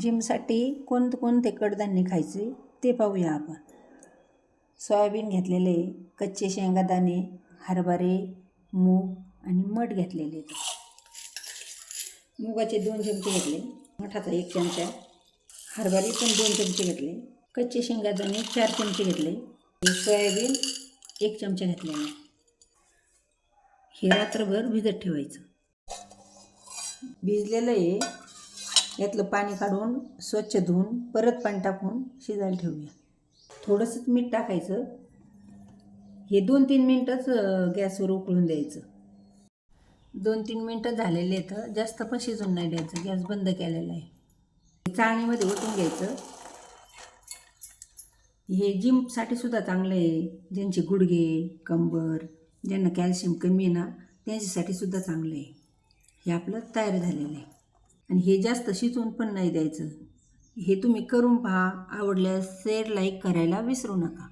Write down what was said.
जिमसाठी कोणतं कोणते कडधान्य खायचे ते पाहूया आपण. सोयाबीन घेतलेले कच्चे शेंगादाणे हरभरे मूग आणि मठ घेतलेले. मुगाचे दोन चमचे घेतले मठाचा एक चमचा हरभरे पण दोन चमचे घेतले कच्चे शेंगादाणे चार चमचे घेतले सोयाबीन एक चमचा घेतलेला. हे रात्रभर भिजत ठेवायचं. भिजलेलं आहे यातलं पाणी काढून स्वच्छ धुवून परत पाणी टाकून शिजायला ठेवूया. थोडंसंच मीठ टाकायचं. हे दोन तीन मिनटंच गॅसवर उकळून द्यायचं. दोन तीन मिनटं झालेले आहेत. जास्त पण शिजून नाही द्यायचं. गॅस बंद केलेला आहे. चाळणीमध्ये ओतून घ्यायचं. हे जिमसाठी सुद्धा चांगलं आहे. ज्यांचे गुडघे कंबर ज्यांना कॅल्शियम कमी आहे ना त्यांच्यासाठी सुद्धा चांगलं आहे. हे आपलं तयार झालेलं आहे. आणि हे जास्त शिजवून पण नाही द्यायचं. हे तुम्ही करून पहा. आवडल्यास शेअर लाईक करायला विसरू नका.